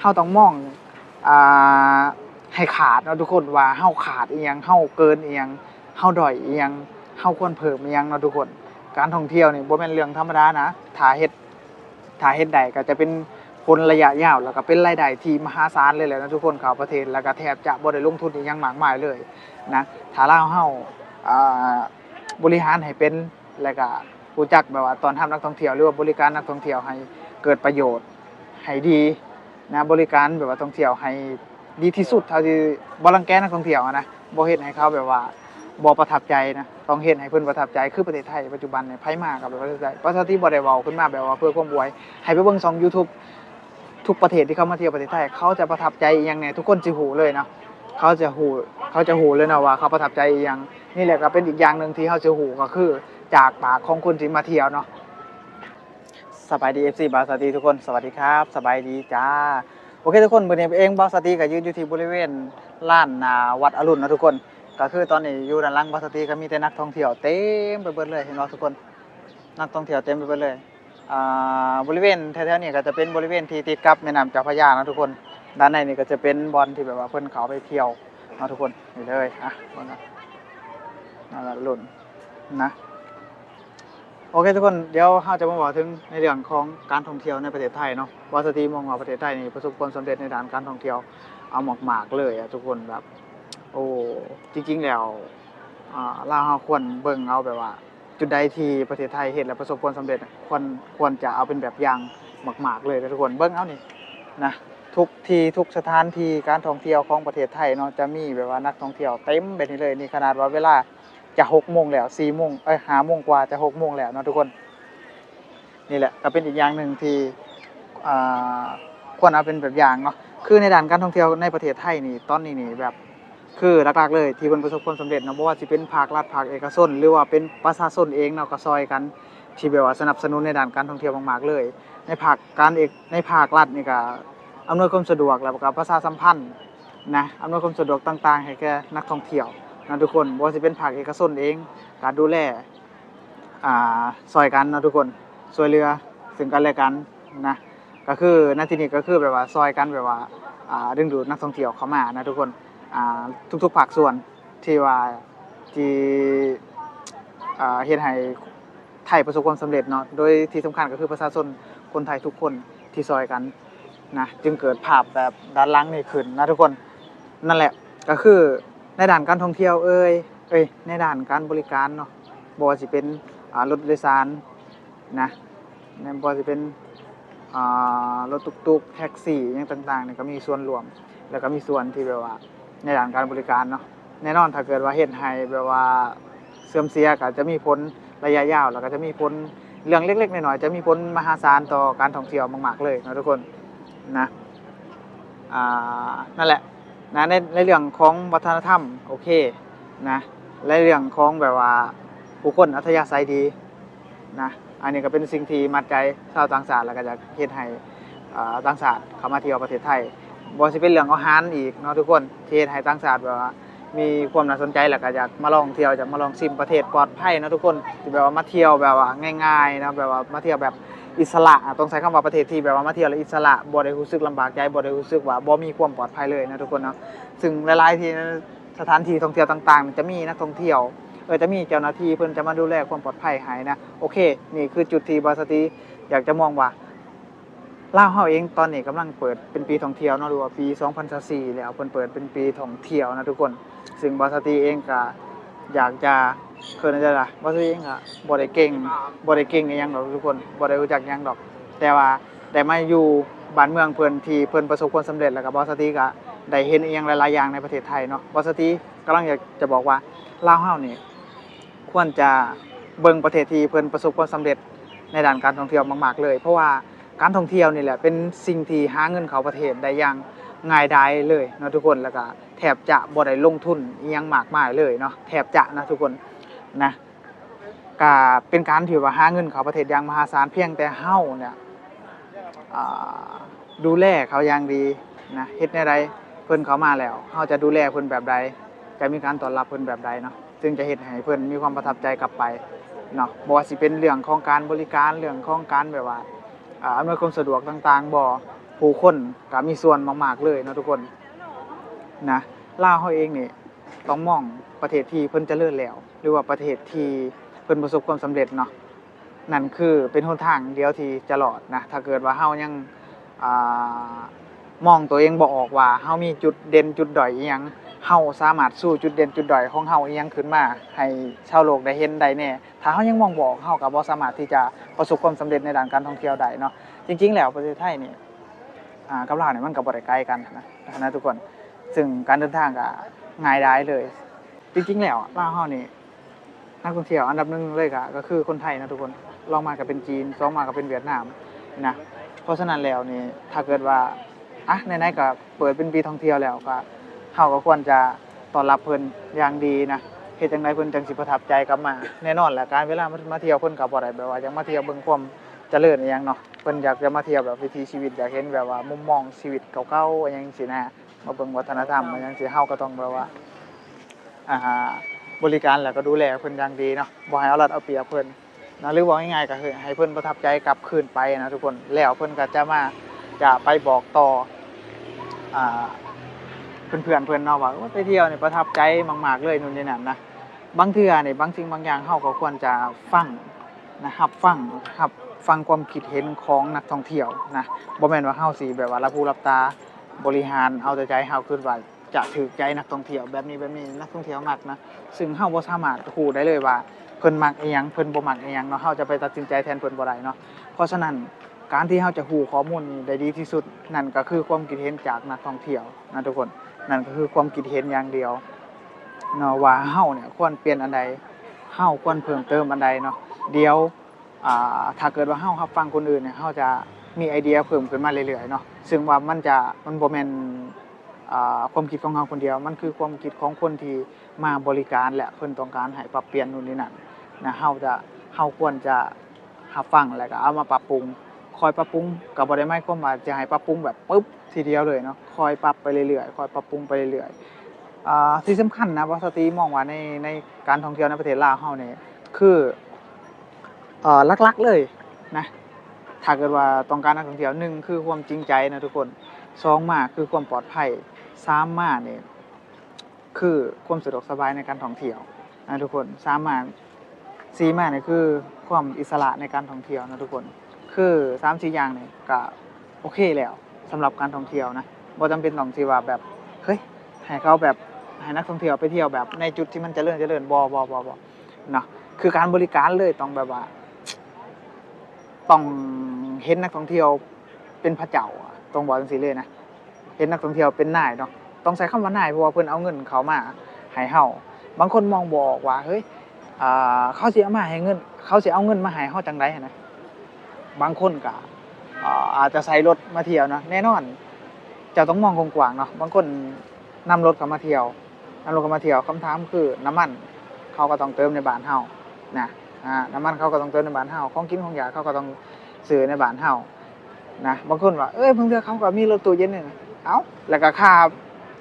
เฮาต้องมองอ่าให้ขาดเนาะทุกคนว่าเฮาขาดอีหยังเฮาเกินอีหยังเฮาด้อยอีหยังเฮาควรเพิ่มอีหยังเนาะทุกคน การท่องเที่ยวนี่บ่แม่นเรื่องธรรมดานะถ้าเฮ็ดถ้าเฮ็ดได้ก็จะเป็นผลระยะยาวแล้วก็เป็นรายได้ที่มหาศาลเลยแหละนะทุกคนข้าประเทศแล้วก็แทบจะบ่ได้ลงทุนอีหยังมากมายเลยนะถ้าเราเฮาอ่าบริหารให้เป็นแล้วก็รู้จักแบบว่าตอนทำนักท่องเที่ยวหรือว่าบริการนักท่องเที่ยวให้เกิดประโยชน์ให้ดี นะบริการแบบว่าท่องเที่ยวให้ดีที่สุดเท่าที่บรังแกนักท่องเที่ยวนะบ่เฮ็ดให้เขาแบบว่าบ่ประทับใจนะต้องเฮ็ดให้เพิ่นประทับใจคือประเทศไทยปัจจุบันเนี่ยไผมากกับประเทศไทยประเทศที่บ่ได้เว้าขึ้นมาแบบว่าเพื่อความอวยให้ไปเบิ่งช่อง YouTube ทุกประเทศที่เขามาเที่ยวประเทศไทยเขาจะประทับใจอีหยังเนี่ยทุกคนสิฮู้เลยเนาะเขาจะฮู้เขาจะฮู้เลยนะว่าเขาประทับใจอีหยังนี่แหละก็เป็นอีกอย่างหนึ่งที่เขาจะฮู้ก็คือ จากปากของคนที่มาเที่ยวเนาะ สบายดี FC บาสตีทุกคนสวัสดีครับสบายดีจ้าโอเคทุกคนมื้อนี้เองบาสตีก็ยืนอยู่ที่บริเวณลานนาวัดอรุณนะทุกคน ก็คือตอนนี้อยู่ด้านล่างวัดสตีก็มีแต่นักท่องเที่ยวเต็มไปเบิดเลยเห็นบ่ทุกคนนักท่องเที่ยวเต็มไปเบิดเลยบริเวณแถวๆนี้ก็จะเป็นบริเวณที่ติดกับแม่น้ำเจ้าพระยานะทุกคน ด้านในนี่ก็จะเป็นบอลที่แบบว่าเพิ่นเขาไปเที่ยวนะทุกคนนี่เลยอะบิ่งนะนั่นละลุ่นนะ โอเคทุกคนเดี๋ยวเราจะมาบอกถึงในเรื่องของการท่องเที่ยวในประเทศไทยเนาะวัดสตรีมองว่าประเทศไทยนี่ประสบความสำเร็จในด้านการท่องเที่ยวเอาหมากเลยอะทุกคนแบบโอ้จริงๆแล้วเราควรเบิ่งเอาแบบว่า จุดใดที่ประเทศไทยเห็นแล้วประสบความสำเร็จควรควรจะเอาเป็นแบบอย่างมากๆเลยนะทุกคนเบิ่งเอานี่นะทุกที่ทุกสถานที่การท่องเที่ยวของประเทศไทยเนาะจะมีแบบว่านักท่องเที่ยวเต็มแบบนี้เลยนี่ขนาดว่าเวลา จะหกโมงแล้วสี่โมงเอ้ห้าโมงกว่าจะหกโมงแล้วเนาะทุกคน นี่แหละก็เป็นอีกอย่างหนึ่งที่ควรเอาเป็นแบบอย่างเนาะคือในด้านการท่องเที่ยวในประเทศไทยนี่ตอนนี้นี่แบบคือหลักๆเลยที่เพิ่นประสบความสำเร็จเนาะว่าสิเป็นภาครัฐภาคเอกชนหรือว่าเป็นประชาชนเองเนาะก็ซอยกันที่แบบว่าสนับสนุนในด้านการท่องเที่ยวมากๆเลย ในภาคการเอกในภาครัฐนี่ก็อำนวยความสะดวกแล้วก็ประชาสัมพันธ์นะอำนวยความสะดวกต่าง ๆ ให้แก่นักท่องเที่ยว นะทุกคนบ่ว่าสิเป็นภาคเอกชนเอง การดูแลอ่าซอยกันนาะทุกคนช่วยเหลือซึ่งกันและกันนะก็คือในที่นี้ก็คือแบบว่าซอยกันแบบว่าอ่าดึงดูดนักท่องเที่ยวเข้ามานะทุกคนอ่าทุกๆภาคส่วนที่ว่าที่อ่าเฮ็ดให้ไทยประสบความสำเร็จเนาะโดยที่สำคัญก็คือประชาชนคนไทยทุกคนที่ซอยกันนะจึงเกิดภาพแบบด้านหล่างนี่ขึ้นนะทุกคนนั่นแหละก็คือ ในด้านการท่องเที่ยวเอ้ยเอ้ยในด้านการบริการเนาะบ่สิเป็นรถโดยสารนะในบ่สิเป็นรถตุกๆแท็กซี่อหยังต่างๆเนี่ยก็มีส่วนรวม แล้วก็มีส่วนที่แบบว่าในด้านการบริการเนาะแน่นอนถ้าเกิดว่าเฮ็ดให้แบบว่าเสื่อมเสียก็จะมีผลระยะยาว แล้วก็จะมีผลเรื่องเล็กๆน้อยๆจะมีผลมหาศาลต่อการท่องเที่ยวมากๆเลยนะทุกคนนะอ่านั่นแหละ นะในในเรื่องของวัฒนธรรมโอเคนะในเรื่องของแบบว่าผู้คนอัธยาศัยดีนะอันนี้ก็เป็นสิ่งที่มัดใจชาวต่างชาติแล้วก็จะเฮ็ดให้อ่าต่างชาติเข้ามาเที่ยวประเทศไทยบ่สิเป็นเรื่องอาหารอีกเนาะทุกคนเฮ็ดให้ต่างชาติแบบว่ามีความน่าสนใจแล้วก็อยากมาลองเที่ยวอยากมาลองชิมประเทศปลอดภัยนะทุกคนที่แบบว่ามาเที่ยวแบบว่าง่ายๆนะแบบว่ามาเที่ยวแบบ อิสระอะต้องใช้คำว่าประเทศที่แบบว่ามาเที่ยวแล้วอิสระบ่ได้รู้สึกลำบากใจบ่ได้รู้สึกว่าบ่มีความปลอดภัยเลยนะทุกคนเนาะซึ่งหลายๆที่สถานที่ท่องเที่ยวต่างๆจะมีนักท่องเที่ยวเออจะมีเจ้าหน้าที่เพิ่นจะมาดูแลความปลอดภัยให้นะโอเค นี่คือจุดที่บาสตีอยากจะมองว่าล่าเฮาเองตอนนี้กำลังเปิดเป็นปีท่องเที่ยวเนาะหรือว่าปี 2024แล้วเพิ่นเปิดเป็นปีท่องเที่ยวนะทุกคน ซึ่งบาสตีเองก็ อยากจะเคินจะล่ะบาสตีเองก็บ่ได้เก่งบ่ได้เก่งอีหยังดอกทุกคนบ่ได้รู้จักหยังดอก แต่ว่าได้มาอยู่บ้านเมืองเพิ่นที่เพิ่นประสบความสำเร็จแล้วก็บาสตีก็ได้เห็นอีหยังหลายๆอย่างในประเทศไทยเนาะบาสตีกำลังอยากจะบอกว่าลาวเฮานี่ควรจะเบิ่งประเทศที่เพิ่นประสบความสำเร็จในด้านการท่องเที่ยวมาก ๆ เลย เพราะว่าการท่องเที่ยวนี่แหละเป็นสิ่งที่หาเงินเข้าประเทศได้อย่าง ง่ายดายเลยเนาะทุกคนแล้วก็แทบจะบ่ได้ลงทุนยังมากมายเลยเนาะแทบจะนะทุกคนนะก็เป็นการที่ว่าหาเงินเขาประเทศอย่างมหาศาลเพียงแต่เฮ้าเนี่ยดูแลเขาอย่างดีนะเฮ็ดในใดเพิ่นเขามาแล้วเฮาจะดูแลเพิ่นแบบใดจะมีการต้อนรับเพิ่นแบบใดเนาะซึ่งจะเฮ็ดให้เพิ่นมีความประทับใจกลับไปเนาะบ่ว่าสิเป็นเรื่องของการบริการเรื่องของการแบบว่าอ่าอำนวยความสะดวกต่างๆบ่ ผู้คนก็มีส่วนมากๆเลยเนาะทุกคนนะลาวเฮาเองนี่ต้องมองประเทศที่เพิ่นจเจริญแล้ว หรือว่าประเทศที่เพิ่นประสบความสำเร็จเนาะนั่นคือเป็นหนทางเดียวที่จะรอดนะถ้าเกิดว่าเฮายังอมองตัวเองบ่ออกว่าเฮามีจุดเด่นจุดด้อยอีหยังเฮาสามารถสู้จุดเด่นจุดด้อยของเฮาอีหยังขึ้นมา ให้ชาวโลกได้เห็นได้แน่ถ้าเฮายังมองบอกเฮาก็บ่สามารถที่จะประสบความสำเร็จในด้านการท่องเที่ยวได้เนาะจริง ๆ แล้วประเทศไทยนี่อ่า กับลาวเนี่ยมันก็บ่ได้ไกลกันนะนะทุกคน ซึ่งการเดินทางก็ง่ายดายเลย จริงๆแล้วอะลาวเฮานี่นักท่องเที่ยวอันดับหนึ่งเลยก็ก็คือคนไทยนะทุกคนรองมาก็เป็นจีนสองมาก็เป็นเวียดนามนะเพราะฉะนั้นแล้วนี่ถ้าเกิดว่าอะไหนๆก็เปิดเป็นปีท่องเที่ยวแล้วก็เฮาก็ควรจะต้อนรับเพิ่นอย่างดีนะเฮ็ดจังไดเพิ่นจังสิประทับใจกลับมา แน่นอนแหละการเวลามาเที่ยวเพิ่นก็บ่ได้แบบว่ายากมาเที่ยวเบิ่งความ เจริญอหยังเนาะเพิ่นอยากจะมาเที่ยวแบบวิถีชีวิตอยากเห็นแบบว่ามุมมองชีวิตเก่าๆอหยังสินะมาเบิ่งวัฒนธรรมอหยังสิเฮาก็ต้องแบบว่าอ่าบริการแล้วก็ดูแลเพิ่นอย่างดีเนาะบ่ให้เอารัดเอาเปรียบเพิ่นนะหรือว่าง่ายๆก็คือให้เพิ่นประทับใจกลับคืนไปนะทุกคนแล้วเพิ่นก็จะมาจะไปบอกต่ออ่าเพื่อนๆเพิ่นเนาะว่าโอ้ไปเที่ยวนี่ประทับใจมากๆเลยนู่นนี่นั่นนะบางเทื่อนี่บางสิ่งบางอย่างเฮาก็ควรจะฟังนะครับฟังครับ ฟังความคิดเห็นของนักท่องเที่ยวนะบ่แม่นว่าเฮาสิแบบว่ารับรู้รับตาบริหารเอาแต่ใจเฮาคือว่าจะถือใจนักท่องเที่ยวแบบนี้แบบนี้นักท่องเที่ยวมักนะซึ่งเฮาบ่สามารถรู้ได้เลยว่าเพิ่นมักอีหยังเพิ่นบ่มักอีหยังเนาะเฮาจะไปตัดสินใจแทนเพิ่นบ่ได้เนาะเพราะฉะนั้นการที่เฮาจะรู้ข้อมูลนี้ได้ดีที่สุด นั่นก็คือความคิดเห็นจากนักท่องเที่ยวนะทุกคนนั่นก็คือความคิดเห็นอย่างเดียวเนาะว่าเฮาเนี่ยควรเปลี่ยนอันใดเฮาควรเพิ่มเติมอันใดเนาะเดี๋ยว ถ้าเกิดว่าเฮารับฟังคนอื่นเนี่ยเฮาจะมีไอเดียเพิ่มขึ้นมาเรื่อยๆเนาะซึ่งว่ามันจะมันบ่แม่นความคิดของเฮาคนเดียว มันคือความคิดของคนที่มาบริการและเพิ่นต้องการให้ปรับเปลี่ยนนู่นนี่นั่นนะเฮาจะเฮาควรจะรับฟังแล้วก็เอามาปรับปรุงคอยปรับปรุงก็บ่ได้หมายความว่าจะให้ปรับปรุงแบบปึ๊บทีเดียวเลยเนาะคอยปรับไปเรื่อยๆคอยปรับปรุงไปเรื่อยๆอ่าที่สำคัญนะว่าสตรีมองว่าในในการท่องเที่ยวในประเทศลาวเฮาเนี่ยคือ ลักๆเลยนะถ้าเกิดว่าต้องการนักท่องเที่ยวหนึ่งคือความจริงใจนะทุกคนสองมาคือความปลอดภัยสามมาเนี่ยคือความสะดวกสบายในการท่องเที่ยวนะทุกคนสามมาสี่มาเนี่ยคือความอิสระในการท่องเที่ยวนะทุกคน คือสามสี่อย่างเนี่ยก็โอเคแล้วสำหรับการท่องเที่ยวนะบ่จำเป็นต้องที่ว่าแบบเฮ้ยให้เขาแบบให้นักท่องเที่ยวไปเที่ยวแบบในจุดที่มันเจริญเจริญบ่บ่บ่บ่เนาะคือการบริการเลยต้องแบบว่า ต้องเห็นนักท่องเที่ยวเป็นพระเจ้าอะต้องบอกจังซี่เลยนะเห็นนักท่องเที่ยวเป็นนายเนาะต้องใช้คำว่านายเพราะว่าเพิ่นเอาเงินเขามาให้เฮาบางคนมองบออกว่าเฮ้ยอ่าเขาสิเอามาให้เงิน เขาสิเอาเงินมาให้เฮาจังได๋นะบางคนก็อาจจะใส่รถมาเที่ยวเนาะแน่นอนจ้าต้องมองกว้างๆเนาะบางคนนำรถเขามาเที่ยวนำรถเขามาเที่ยวคำถามคือน้ำมัน เขาก็ต้องเติมในบ้านเฮานะ อ่าน้ำมันเขาก็ต้องเติมในบ้านเฮาของกินของอยากเขาก็ต้องซื้อในบ้านเฮานะบางคนว่าเอ้ยเพิ่งเดือเขาก็มีรถตู้เย็นนี่นะเอ้าแล้วก็ค่า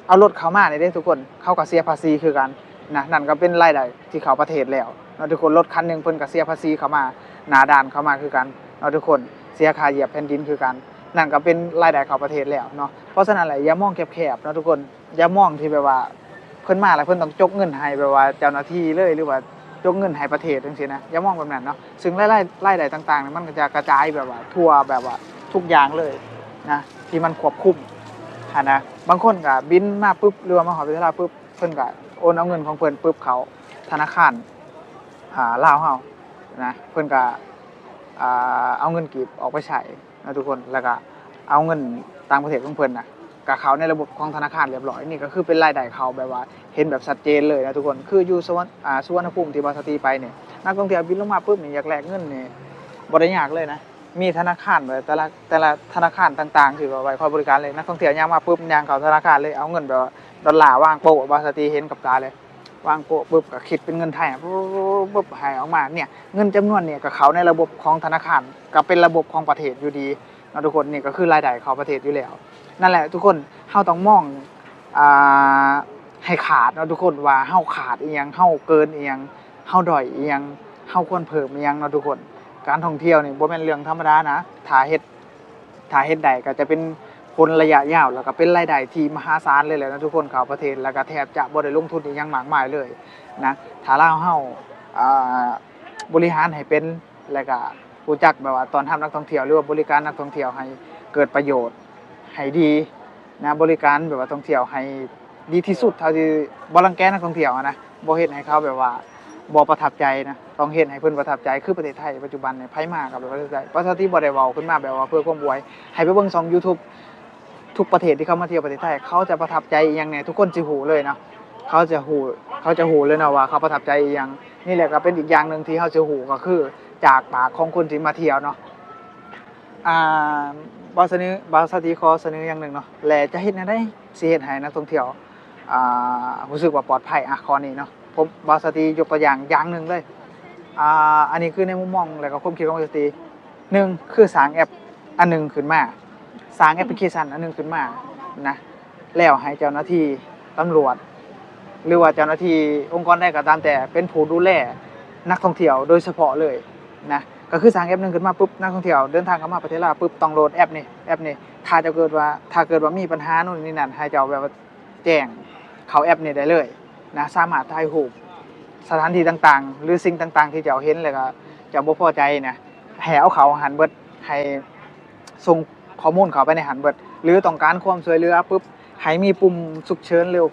เอารถเขามาเนี่ยเด้ทุกคนเขาก็เสียภาษีคือกันนะนั่นก็เป็นรายได้ที่เขาประเทศแล้วเนาทุกคนรถคันหนึ่งเพิ่นก็เสียภาษีเขามาหนาด่านเขามาคือกันเนาทุกคนเสียค่าเหยียบแผ่นดินคือกันนั่นก็เป็นรายได้เขาประเทศแล้วเนาะเพราะฉะนั้นแหละอย่ามองแคบๆเนาะทุกคนอย่ามองที่แบบว่าเพิ่นมาแล้วเพิ่นต้องจกเงินให้แบบว่าเจ้าหน้าที่เลยหรือว่า ยกเงินให้ประเทศจังซี่นะอย่ามองแบบนั้นเนาะซึ่งรายได้รายได้ต่างๆเนี่ยมันก็จะกระจายแบบว่าทั่วแบบว่าทุกอย่างเลยนะที่มันควบคุมนะบางคนก็บินมาปุ๊บหรือมาหอวิทยาลัยปุ๊บเพิ่นก็โอนเอาเงินของเพิ่นปุ๊บเขาธนาคารอ่าลาวเฮานะเพิ่นก็อ่าเอาเงินกีบออกไปใช้นะทุกคนแล้วก็เอาเงินต่างประเทศของเพิ่นนะกับเขาในระบบของธนาคารเรียบร้อยนี่ก็คือเป็นรายได้เขาแบบว่า ห็นแบบชัดเจนเลยนะทุกคน คืออยู่สวนอ่าสวรรณภูมิที่บาสตีไปเนี่ยนักท่องเที่ยวบินลงมาปุ๊บเนี่ยอยากแลกเงินเนี่ยบริยากเลยนะ มีธนาคารแบบแต่ละแต่ละธนาคารต่างๆ ที่แบบไว้คอยบริการเลยนักท่องเที่ยวยางมาปุ๊บยางเข้าธนาคารเลยเอาเงินแบบดอลลาร์วางโปะบาสตีเห็นกับตาเลยวางโปะปุ๊บก็คิดเป็นเงินไทยปุ๊บปุ๊บหายออกมาเนี่ยเงินจำนวนเนี่ยกับเขาในระบบของธนาคารก็เป็นระบบของประเทศอยู่ดีนะทุกคนนี่ก็คือรายได้เขาประเทศอยู่แล้ว นั่นแหละทุกคนเฮาต้องมองอ่า ให้ขาดเนาะทุกคนว่าเฮาขาดอียงเฮาเกินอียงเฮาดอยอียงเฮาควรเพิ่มอียงเนาะทุกคน การท่องเที่ยวนี่บ่แม่นเรื่องธรรมดานะถ้าเฮ็ดถ้าเฮ็ดได้ก็จะเป็นผลระยะยาวแล้วก็เป็นรายได้ที่มหาศาลเลยแหละนะทุกคนเขาประเทศแล้วก็แทบจะบ่ได้ลงทุนอีหยังมากมายเลยนะถ้าเราเฮาอ่าบริหารให้เป็นแล้วก็รู้จักแบบว่าตอนทำนักท่องเที่ยวหรือว่าบริการนักท่องเที่ยวให้เกิดประโยชน์ให้ดีนะบริการแบบว่าท่องเที่ยวให้ ดีที่สุดเท่าที่บ่รังแกนักท่องเที่ยวอะนะบ่เฮ็ดให้เขาแบบว่าบ่ประทับใจนะต้องเฮ็ดให้เพิ่อนประทับใจคือประเทศไทยปัจจุบันเนี่ยไผมากับประเทศไทยประเทศที่บ่ได้เว้าขึ้นมาแบบว่าเพื่อความบวยให้ไปเบิ่งช่อง YouTube ทุกประเทศที่เขามาเที่ยวประเทศไทย เขาจะประทับใจอหย่างเนี่ยทุกคนสิหูเลยเนาะเขาจะหูเขาจะหูเลยนะว่าเขาประทับใจอหย่างนี่แหละก็เป็นอีกอย่างหนึ่งที่เขาจะหูก็คือจากปากของคนที่มาเที่ยวเนาะอ่าบอสเนอบาสตีคอเสนออย่างหนึ่งเนาะแหลจะเฮ็ดแนวใดสิเฮ็ดให้นักท่องเที่ยว รู้สึกว่าปลอดภัยอะข้อนี้เนาะผมบาสตียกตัวอย่างอย่างหนึ่งเลยอ่าอันนี้คือในมุมมองแล้วก็ความคิดของบาสตีหนึ่งคือสร้างแอปอันหนึ่งขึ้นมาสร้างแอปพลิเคชันอันหนึ่งขึ้นมานะแล้วให้เจ้าหน้าที่ตำรวจ หรือว่าเจ้าหน้าที่องค์กรใดก็ตามแต่เป็นผู้ดูแลนักท่องเที่ยวโดยเฉพาะเลยนะก็คือสร้างแอปหนึ่งขึ้นมาปุ๊บนักท่องเที่ยวเดินทางเข้ามาประเทศลาวปุ๊บต้องโหลดแอปนี้แอปนี้ถ้าจะเกิดว่าถ้าเกิดว่ามีปัญหาโน่นนี่นั่นให้เจ้าแบบแจ้ง เขาแอปนี้ได้เลยนะสามารถถ่ายรูปสถานที่ต่างๆ หรือสิ่งต่างๆ ที่เจ้าเห็นแล้วก็เจ้าบ่พอใจนะให้เอาเขาหันเบิดให้ส่งข้อมูลเขาไปในหันเบิด หรือต้องการความช่วยเหลือปุ๊บให้มีปุ่มฉุกเฉินเร็ว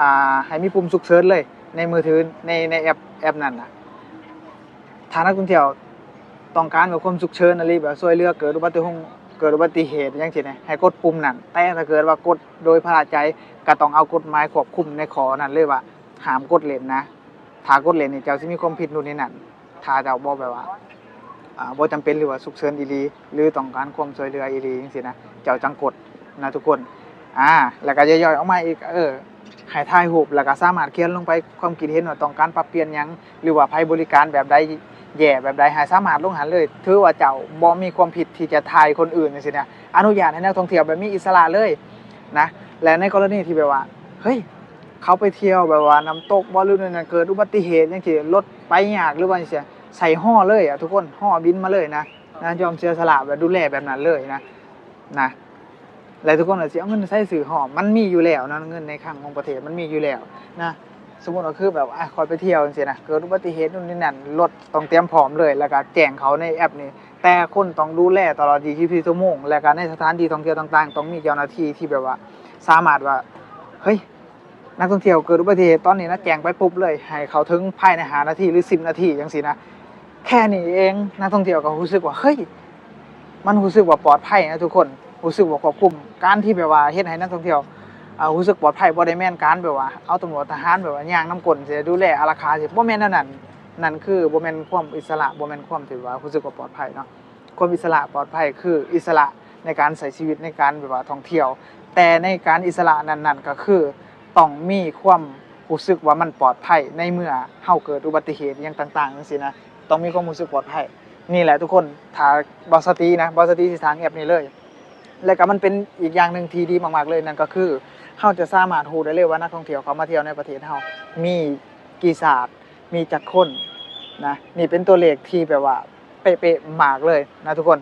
อ่าให้มีปุ่มฉุกเฉินเลย ในมือถือในในแอปแอปนั้นนะถ้านักท่องเที่ยวต้องการแบบความฉุกเฉินอะไรแบบช่วยเหลือเกิดอุบัติเหตุเกิดอุบัติเหตุอย่างเช่นให้กดปุ่มนั้นแต่ถ้าเกิดว่ากดโดยพลาดใจ ก็ต้องเอากฎหมายควบคุมในขอนั้นเลยว่าห้ามกดเล่นนะ ถ้ากดเล่นนี่เจ้าสิมีความผิดนู่นนี่นั่นถ้าเจ้าบ่แบบว่าอ่าบ่จำเป็นหรือว่าฉุกเฉินอีหลีหรือต้องการความช่วยเหลืออีหลีจังซี่นะเจ้าจังกดนะทุกคนอ่าแล้วก็ย่อยๆออกมาอีกเออให้ถ่ายรูปแล้วก็สามารถเขียนลงไปความคิดเห็นว่าต้องการปรับเปลี่ยนหยังหรือว่าให้บริการแบบใดแย่แบบใดให้สามารถลงหันเลยถือว่าเจ้าบ่มีความผิดที่จะถ่ายคนอื่นจังซี่นะอนุญาตให้นักท่องเที่ยวแบบมีอิสระเลย นะ และในกรณีที่แบบว่า เฮ้ย เขาไปเที่ยวแบบว่าน้ำตกบ่หรือนั่นนเกิดอุบัติเหตุจังซี่รถไปยากหรือว่าจังซี่ใส่ห่อเลยอะทุกคนห่อบินมาเลยนะนะยอมเสียสละแบบดูแลแบบนั้นเลยนะนะแล้วทุกคนอาจจะเอาเงินใส่สื่อห่อมันมีอยู่แล้วนะเงินในคลังของประเทศมันมีอยู่แล้วนะสมมติว่าคือแบบอะคอยไปเที่ยวจังซี่นะเกิดอุบัติเหตุนู่นนี่นั่นรถต้องเตรียมพร้อมเลย แล้วก็แจ้งเขาในแอปนี้ แต่คนต้องดูแลตลอด 24 ชั่วโมง และก็ในสถานที่ท่องเที่ยวต่างๆ ต้องมีเจ้าหน้าที่ที่แบบว่า สามารถว่า เฮ้ย นักท่องเที่ยวเกิดอุบัติเหตุตอนนี้นะแจ้งไปปุ๊บเลย ให้เขาถึงภายในหานาทีหรือสิบนาทีจังสินะ แค่นี้เอง นักท่องเที่ยวก็รู้สึกว่า เฮ้ย มันรู้สึกว่าปลอดภัยนะทุกคน รู้สึกว่าควบคุม การที่แบบว่าเฮ็ดให้นักท่องเที่ยวอ่ารู้สึกปลอดภัยบ่ได้แม่นการแบบว่า เอาตำรวจทหารแบบว่าย่างน้ำกลสิดูแลอาราคาสิบ่แม่นแนวนั้น นั่นคือบ่แมนความอิสระบ่แมนความที่ว่ารู้สึกว่าปลอดภัยเนาะความอิสระปลอดภัยคืออิสระในการใช้ชีวิตในการแบบว่าท่องเที่ยว แต่ในการอิสระนั้นๆก็คือต้องมีความรู้สึกว่ามันปลอดภัยในเมื่อเฮาเกิดอุบัติเหตุอย่างต่างๆจังซี่นะต้องมีความรู้สึกปลอดภัยนี่แหละทุกคนถ้าบอสตีนะบอสตีสิทางแอปนี้เลย แล้วก็มันเป็นอีกอย่างหนึ่งที่ดีมากๆเลยนั่นก็คือเฮาจะสามารถรู้ได้เลยว่านักท่องเที่ยวเขามาเที่ยวในประเทศเฮามีกี่ศาสตร์ มีจักคนนะนี่เป็นตัวเลขที่แบบว่าเป๊ะๆมากเลยนะทุกคน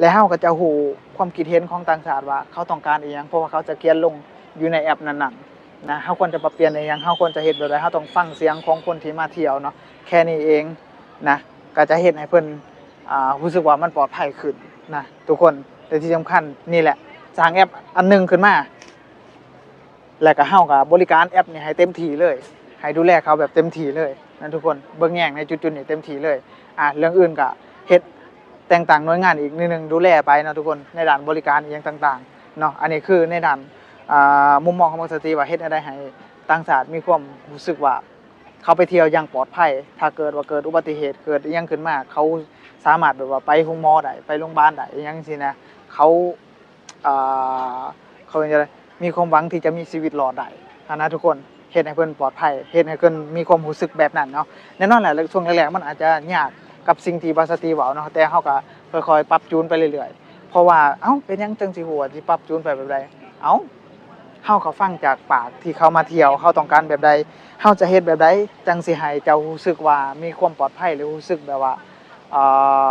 และเฮาก็จะฮู้ความคิดเห็นของต่างชาติว่า เขาต้องการอีหยังเพราะว่าเขาจะเขียนลงอยู่ในแอปนั้นๆนะเฮาควรจะปรับเปลี่ยนในหยังเฮาควรจะเฮ็ดแบบใดเฮาต้องฟังเสียงของคนที่มาเที่ยวเนาะแค่นี้เองนะก็จะเฮ็ดให้เพิ่นอ่ารู้สึกว่ามันปลอดภัยขึ้นนะทุกคนแต่ที่สำคัญนี่แหละสร้างแอปอันหนึงขึ้นมา แล้วก็เฮาก็บริการแอปนี่ให้เต็มที่เลย ให้ดูแลเขาแบบเต็มที่เลยนะทุกคนเบิ่งแย่งในจุดๆนี้เต็มที่เลยอะเรื่องอื่นก็เฮ็ดแต่งต่างหน่วยงานอีกนิดนึงดูแลไปนะทุกคนในด้านบริการอีกอย่างต่างๆเนาะอันนี้คือในด้านมุมมองของบางสตรีว่าเฮ็ดให้ได้ให้ต่างชาติมีความรู้สึกว่าเขาไปเที่ยวอย่างปลอดภัย ถ้าเกิดว่าเกิดอุบัติเหตุเกิดยังขึ้นมาเขาสามารถแบบว่าไปโรงหมอได้ไปโรงพยาบาลได้อหยังสินะเขาอ่าเขาเป็นจะไรมีความหวังที่จะมีชีวิตรอดได้นะทุกคน เฮ็ดให้เพิ่นปลอดภัยเฮ็ดให้เพิ่นมีความรู้สึกแบบนั้นเนาะแน่นอนแหละช่วงแรกๆมันอาจจะยากกับสิ่งที่บาสตีเว้าเนาะแต่เฮาก็ค่อยๆปรับจูนไปเรื่อยๆเพราะว่าเอ้าเป็นหยังจังสิฮู้ว่าสิปรับจูนไปแบบใดเอ้าเฮาเขาฟังจากปากที่เขามาเที่ยวเขาต้องการแบบใดเฮาจะเฮ็ดแบบใดจังสิให้เจ้ารู้สึกว่ามีความปลอดภัยหรือรู้สึกแบบว่าเอ่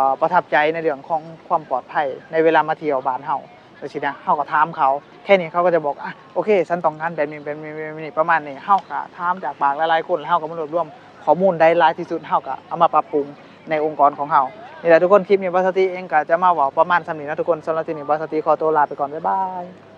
อประทับใจในเรื่องของความปลอดภัยในเวลามาเที่ยวบ้านเฮา จังซี่นะเฮาก็ถามเขา แค่นี้เขาก็จะบอกอะโอเคฉันต้องการแบบนี้แบบนี้แบบนี้ประมาณนี้เฮาก็ถามจากปากหลายๆคนแล้วเฮาก็มารวบรวมข้อมูลได้หลายที่สุดเฮาก็เอามาปรับปรุงในองค์กรของเฮานี่แหละทุกคนคลิปนี้บอสติเองก็จะมาเว้าประมาณสำนีนะทุกคนสำหรับที่นี้บอสติขอตัวลาไปก่อนบ๊ายบาย